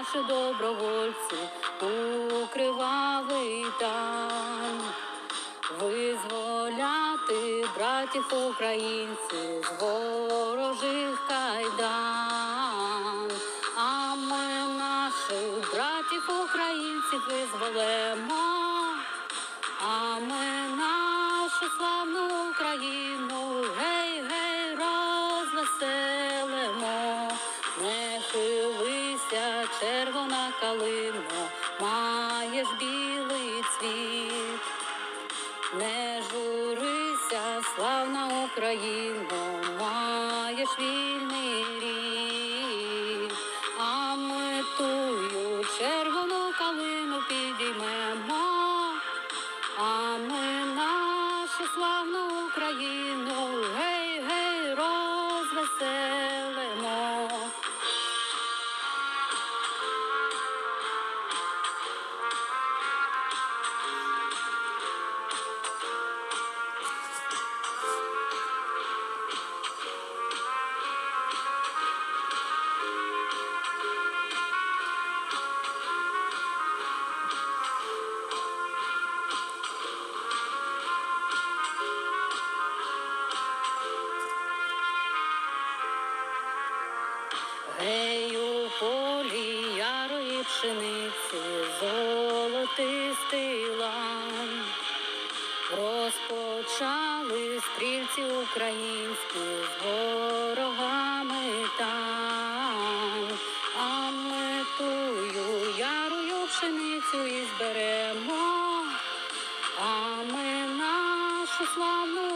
наші добровольці у кривавий тань. Визволяти братів українців з ворожих кайдан, а ми наших братів українців визволимо. А ми нашу славну Україну гей, гей, розвеселимо, не хилися, червона калино, маєш білий цвіт, не журися, славна Україно, маєш вільний рік, а ми тую червону калину підіймемо. А ми нашу славну Гей у полі ярої пшениці, золотистий лан. Розпочали стрільці українські з ворогами там, а ми тую ярою пшеницю і зберемо, а ми нашу славну.